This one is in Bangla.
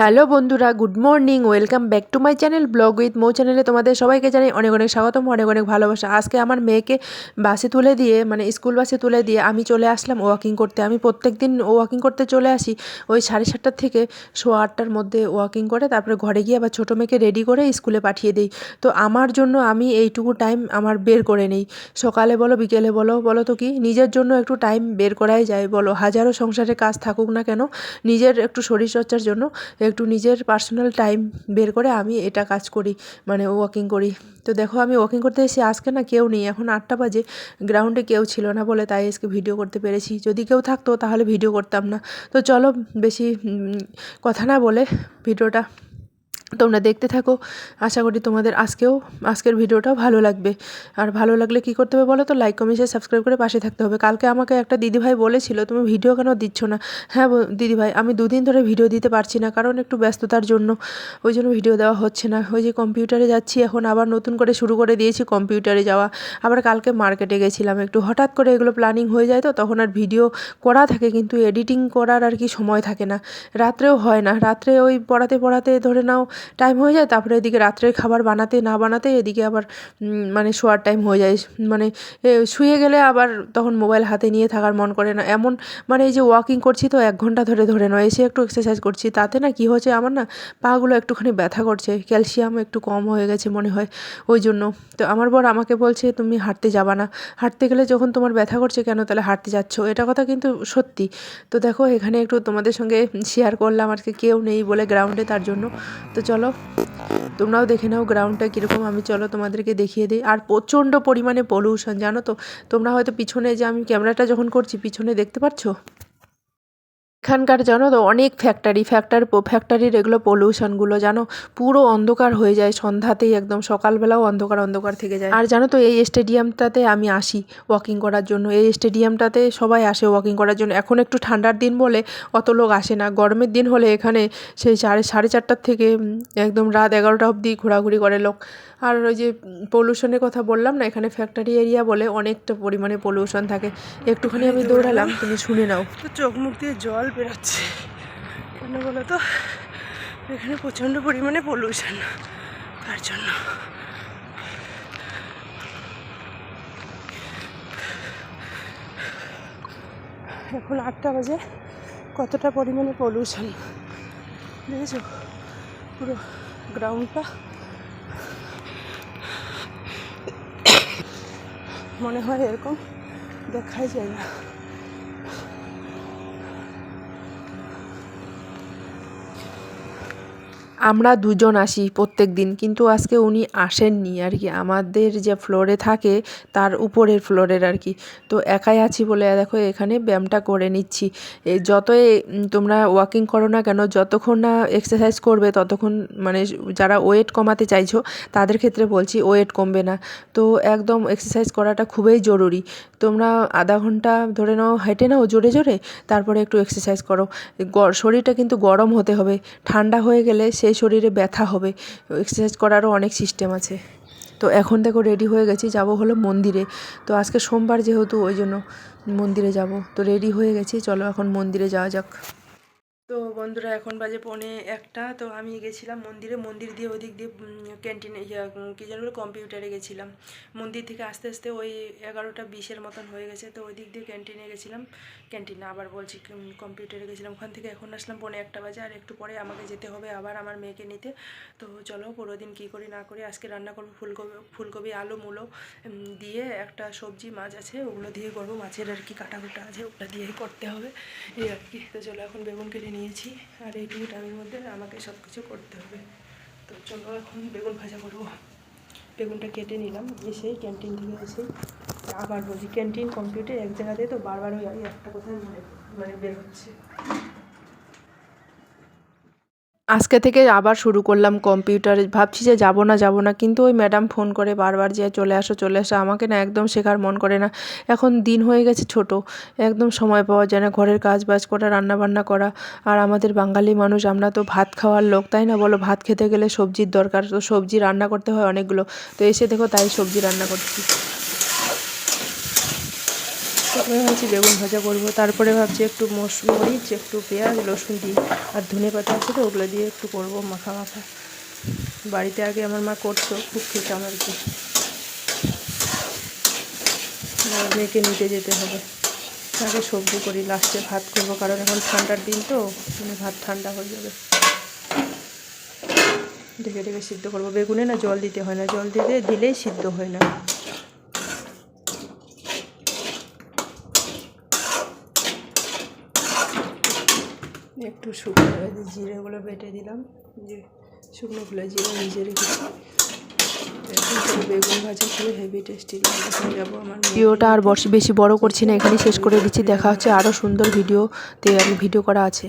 হ্যালো বন্ধুরা, good morning, welcome back to my channel blog with Mou চ্যানেলে তোমাদের সবাইকে জানাই অনেক অনেক স্বাগতম, অনেক অনেক ভালোবাসা। আজকে আমার মেয়েকে বাসে তুলে দিয়ে মানে স্কুল বাসে তুলে দিয়ে আমি চলে আসলাম ওয়াকিং করতে। আমি প্রত্যেক দিন ওয়াকিং করতে চলে আসি, ওই সাড়ে সাতটার থেকে সোয়া আটটার মধ্যে ওয়াকিং করে, তারপরে ঘরে গিয়ে আবার ছোটো মেয়েকে রেডি করে স্কুলে পাঠিয়ে দিই। তো আমার জন্য আমি এইটুকু টাইম আমার বের করে নিই। সকালে বলো, বিকেলে বলো বলো তো কি? নিজের জন্য একটু টাইম বের করাই যায়, বলো। হাজারো সংসারে কাজ থাকুক না কেন, নিজের একটু শরীরচর্চার জন্য একটু নিজের পার্সোনাল টাইম বের করে আমি এটা কাজ করি মানে ওয়াকিং করি। তো দেখো আমি ওয়াকিং করতে এসে আজকে না কেউ নেই, এখন আটটা বাজে গ্রাউন্ডে কেউ ছিল না বলে তাই আজকে ভিডিও করতে পেরেছি। যদি কেউ থাকতো তাহলে ভিডিও করতাম না। তো চলো বেশি কথা না বলে ভিডিওটা তোমরা দেখতে থাকো। আশা করি তোমাদের আজকেও, আজকের ভিডিওটাও ভালো লাগবে। আর ভালো লাগলে কি করতে হবে বলো তো? লাইক কমেন্ট শেয়ার সাবস্ক্রাইব করে পাশে থাকতে হবে। কালকে আমাকে একটা দিদিভাই বলেছিল, তুমি ভিডিও কেন দিচ্ছ না? হ্যাঁ দিদিভাই, আমি দুদিন ধরে ভিডিও দিতে পারছি না, কারণ একটু ব্যস্ততার জন্য। ওই জন্য ভিডিও দেওয়া হচ্ছে না। ওই যে কম্পিউটারে যাচ্ছি, এখন আবার নতুন করে শুরু করে দিয়েছি কম্পিউটারে যাওয়া। আবার কালকে মার্কেটে গেছিলাম একটু। হঠাৎ করে এগুলো প্ল্যানিং হয়ে যায় তো, তখন আর ভিডিও করা থাকে, কিন্তু এডিটিং করার আর কি সময় থাকে না। রাত্রেও হয় না। রাত্রে ওই পড়াতে পড়াতে ধরে নাও টাইম হয়ে যায়, তারপরে এদিকে রাত্রের খাবার বানাতে না বানাতে এদিকে আবার মানে শোয়ার টাইম হয়ে যায়। মানে শুয়ে গেলে আবার তখন মোবাইল হাতে নিয়ে থাকার মন করে না। এমন মানে এই যে ওয়াকিং করছি তো এক ঘণ্টা ধরে ধরে নয়, এসে একটু এক্সারসাইজ করছি, তাতে না কি হচ্ছে আমার না পাগুলো একটুখানি ব্যথা করছে ক্যালসিয়াম একটু কম হয়ে গেছে মনে হয়, ওই জন্য। তো আমার বর আমাকে বলছে, তুমি হাঁটতে যাবা না। হাঁটতে গেলে যখন তোমার ব্যথা করছে কেন তাহলে হাঁটতে যাচ্ছ? এটা কথা কিন্তু সত্যি। তো দেখো, এখানে একটু তোমাদের সঙ্গে শেয়ার করলাম আর কি কেউ নেই বলে গ্রাউন্ডে তার জন্য। তো চলো। তোমরাও দেখে নাও গ্রাউন্ডটা কীরকম। আমি চলো তোমাদেরকে দেখিয়ে দিই। আর প্রচণ্ড পরিমাণে পলিউশন জানো তো? তোমরা হয়তো পিছনে যে আমি ক্যামেরাটা যখন করছি, পিছনে দেখতে পাচ্ছ এখানকার জানো তো, অনেক ফ্যাক্টরি ফ্যাক্টরি ফ্যাক্টরির এগুলো পলিউশনগুলো জানো? পুরো অন্ধকার হয়ে যায়, সন্ধ্যাতেই একদম, সকালবেলাও অন্ধকার অন্ধকার থেকে যায়। আর জানো তো, এই স্টেডিয়ামটাতে আমি আসি ওয়াকিং করার জন্য। এই স্টেডিয়ামটাতে সবাই আসে ওয়াকিং করার জন্য। এখন একটু ঠান্ডার দিন বলে অত লোক আসে না। গরমের দিন হলে এখানে সেই সাড়ে সাড়ে চারটার থেকে একদম রাত এগারোটা অবধি ঘোরাঘুরি করে লোক। আর ওই যে পলিউশনের কথা বললাম না, এখানে ফ্যাক্টরি এরিয়া বলে অনেকটা পরিমাণে পলিউশন থাকে। একটুখানি আমি দৌড়ালাম, তুমি শুনে নাও। চোখ মুখ দিয়ে জল বেরোচ্ছে। কেন বলো তো? এখানে প্রচণ্ড পরিমাণে পলিউশন তার জন্য। এখন আটটা বাজে। কতটা পরিমাণে পলিউশন দেখেছ? পুরো গ্রাউন্ডটা মনে হয় এরকম দেখাই যায় না আমরা দুজন আসি প্রত্যেক দিন কিন্তু আজকে উনি আসেননি আর কি। আমাদের যে ফ্লোরে থাকে, তার উপরের ফ্লোরের আর কি। তো একাই আছি বলে, দেখো, এখানে ব্যায়ামটা করে নিচ্ছি। যতই তোমরা ওয়াকিং করো না কেন, যতক্ষণ না এক্সারসাইজ করবে, ততক্ষণ মানে যারা ওয়েট কমাতে চাইছো, তাদের ক্ষেত্রে বলছি ওয়েট কমবে না। তো একদম এক্সারসাইজ করাটা খুবই জরুরি। তোমরা আধা ঘণ্টা ধরে নাও, হেঁটে নাও, জোরে জোরে, তারপরে একটু এক্সারসাইজ করো। শরীরটা কিন্তু গরম হতে হবে। ঠান্ডা হয়ে গেলে সেই শরীরে ব্যথা হবে। এক্সারসাইজ করারও অনেক সিস্টেম আছে। তো এখন দেখো রেডি হয়ে গেছি, যাব হলো মন্দিরে। তো আজকে সোমবার যেহেতু, ওই জন্য মন্দিরে যাব। তো রেডি হয়ে গেছি, চলো এখন মন্দিরে যাওয়া যাক। তো বন্ধুরা এখন বাজে পৌনে একটা, তো আমি গেছিলাম মন্দিরে, মন্দির দিয়ে ওদিক দিয়ে ক্যান্টিনে কি যেন কম্পিউটারে গেছিলাম। মন্দির থেকে আস্তে আস্তে ওই এগারোটা বিশের মতন হয়ে গেছে, তো ওই দিক দিয়ে ক্যান্টিনে গেছিলাম। ক্যান্টিনে আবার বলছি কম্পিউটারে গেছিলাম। ওখান থেকে এখন আসলাম পৌনে একটা বাজে, আর একটু পরে আমাকে যেতে হবে আবার আমার মেয়েকে নিতে। তো চলো, পুরো দিন কী করি না করি, আজকে রান্না করব ফুলকপি ফুলকপি, আলু, মূলো দিয়ে একটা সবজি, মাছ আছে, ওগুলো দিয়ে করব। মাছের আর কি কাটা কুটা আছে, ওটা দিয়েই করতে হবে। এই আর কি। তো চলো, এখন বেগুন কেটে নিয়েছি আর এই এইটুকু টাইমের মধ্যে আমাকে সব কিছু করতে হবে। তো চলো এখন বেগুন ভাজা করব। বেগুনটা কেটে নিলাম এসেই ক্যান্টিন থেকে এসে আবার বলছি ক্যান্টিন কম্পিউটার এক জায়গাতে তো বারবার ওই একটা কোথায় মানে মানে বের হচ্ছে। আজকে থেকে আবার শুরু করলাম কম্পিউটারে ভাবছি যে যাব না যাব না, কিন্তু ওই ম্যাডাম ফোন করে বারবার যে চলে আসো চলে আসো, আমাকে না একদম শেখার মন করে না। এখন দিন হয়ে গেছে ছোট, একদম সময় পাওয়া যায় না, ঘরের কাজ বাজ করা রান্না বান্না করা। আর আমাদের বাঙালি মানুষ, আমরা তো ভাত খাওয়ার লোক, তাই না বলো? ভাত খেতে গেলে সবজির দরকার, তো সবজি রান্না করতে হয় অনেকগুলো। তো এসে দেখো তাই সবজি রান্না করছি। আমি ভাবছি বেগুন ভাজা করব। তারপরে ভাবছি একটু মরিচ একটু পেঁয়াজ, রসুন দিই, আর ধনে পাতা আছে তো, ওগুলো দিয়ে একটু করব মাখা মাখা। বাড়িতে আগে আমার মা করতো, খুব খেতাম আর কি। মেয়েকে নিতে যেতে হবে। আগে সবজি করি, লাস্টে ভাত করব, কারণ এখন ঠান্ডার দিন তো মানে ভাত ঠান্ডা হয়ে যাবে। ঢেকে ঢেকে সিদ্ধ করব। বেগুনে না জল দিতে হয় না, জল দিতে দিলেই সিদ্ধ হয় না। একটু শুকনো জিরেগুলো বেটে দিলাম। যে শুকনো ফুলে জিরে ভিজে রেখেছি বেগুন ভাজা খুবই হেভি টেস্টি লাগে। যাব আমার ভিডিওটা আর বর্ষ বেশি বড় করছি না এখানে শেষ করে দিচ্ছি। দেখা হচ্ছে আরও সুন্দর ভিডিওতে আমি ভিডিও করা আছে।